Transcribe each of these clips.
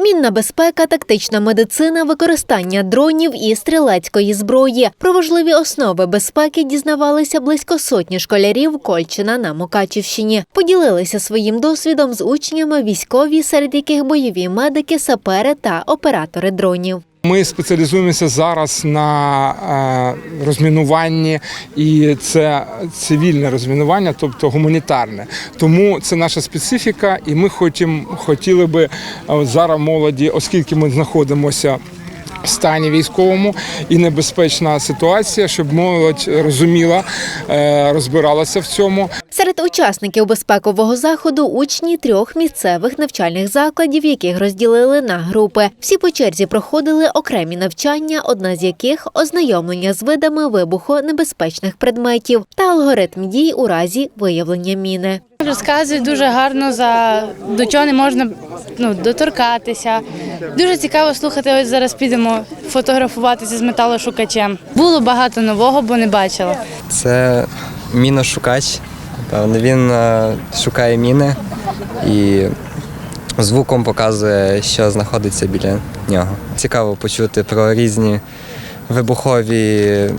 Мінна безпека, тактична медицина, використання дронів і стрілецької зброї. Про важливі основи безпеки дізнавалися близько сотні школярів Кольчина на Мукачівщині. Поділилися своїм досвідом з учнями військові, серед яких бойові медики, сапери та оператори дронів. Ми спеціалізуємося зараз на е, розмінуванні, і це цивільне розмінування, тобто гуманітарне. Тому це наша специфіка, і ми хотім, хотіли би е, зараз молоді, оскільки ми знаходимося. В стані військовому і небезпечна ситуація, щоб молодь розуміла, е, розбиралася в цьому. Серед учасників безпекового заходу учні трьох місцевих навчальних закладів, яких розділили на групи. Всі по черзі проходили окремі навчання, одна з яких ознайомлення з видами вибухонебезпечних предметів та алгоритм дій у разі виявлення міни. Розказує дуже гарно за до чого не можна ну, доторкатися. Дуже цікаво слухати. Ось зараз підемо фотографуватися з металошукачем. Було багато нового, бо не бачила. Це міношукач. Він е, шукає міни і звуком показує, що знаходиться біля нього. Цікаво почути про різні вибухові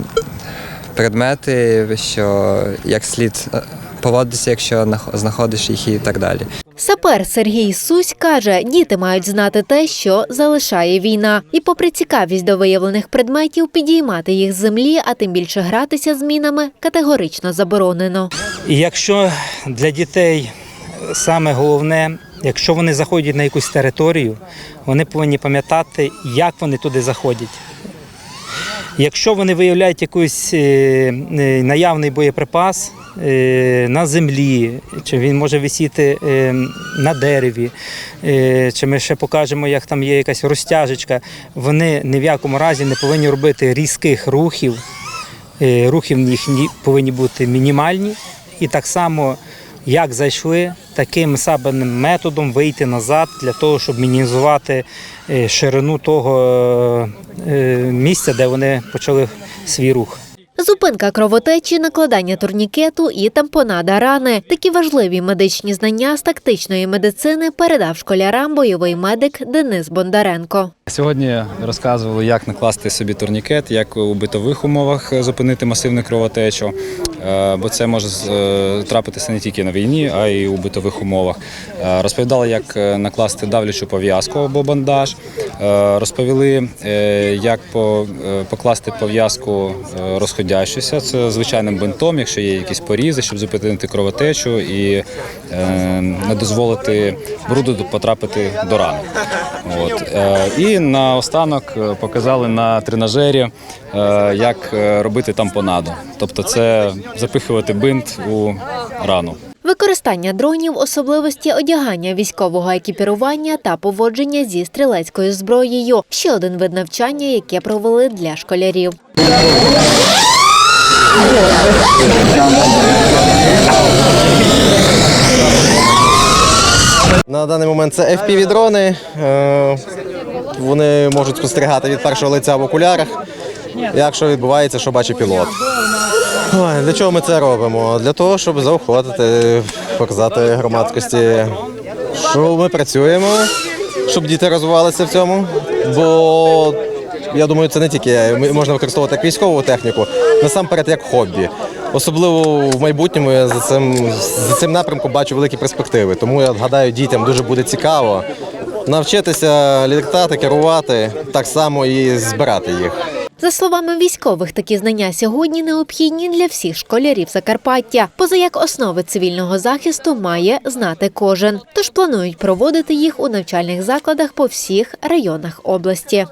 предмети, що як слід е, поводитися, якщо нах- знаходиш їх і так далі. Сапер Сергій Сусь каже, діти мають знати те, що залишає війна, і, попри цікавість до виявлених предметів, підіймати їх з землі, а тим більше гратися з мінами категорично заборонено. І якщо для дітей саме головне, якщо вони заходять на якусь територію, вони повинні пам'ятати, як вони туди заходять. Якщо вони виявляють якийсь е, е, наявний боєприпас е, на землі, чи він може висіти на дереві, чи ми ще покажемо, як там є якась розтяжечка, вони ні в якому разі не повинні робити різких рухів. Рухи в них повинні бути мінімальні, і так само, як зайшли, таким самим методом вийти назад для того, щоб мінімізувати е, ширину того е, місця, де вони почали свій рух. Зупинка кровотечі, накладання турнікету і тампонада рани. Такі важливі медичні знання з тактичної медицини передав школярам бойовий медик Денис Бондаренко. Сьогодні розказували, як накласти собі турнікет, як у битових умовах зупинити масивну кровотечу, е, бо це може е, трапитися не тільки на війні, а й у битових умовах. Е, Розповідали, як накласти давлячу пов'язку або бандаж. Розповіли, як покласти пов'язку е, розходящуся. Це звичайним бинтом, якщо є якісь порізи, щоб зупинити кровотечу і е, не дозволити бруду потрапити до рани. От. Е, І наостанок е, показали на тренажері, е, як е, робити тампонаду. Тобто це запихувати бинт у рану. Використання дронів, особливості одягання військового екіпірування та поводження зі стрілецькою зброєю ще один вид навчання, яке провели для школярів. На даний момент це FPV-дрони. Е, Вони можуть спостерігати від першого лиця в окулярах, якщо відбувається, що бачить пілот. Для чого ми це робимо? Для того, щоб заохотити, показати громадськості, що ми працюємо, щоб діти розвивалися в цьому. Бо я думаю, це не тільки можна використовувати як військову техніку, насамперед як хобі. Особливо в майбутньому я за цим, за цим напрямком бачу великі перспективи. Тому я гадаю, дітям дуже буде цікаво навчитися літати, керувати, так само і збирати їх. За словами військових, такі знання сьогодні необхідні для всіх школярів Закарпаття. Поза як основи цивільного захисту має знати кожен. Тож планують проводити їх у навчальних закладах по всіх районах області.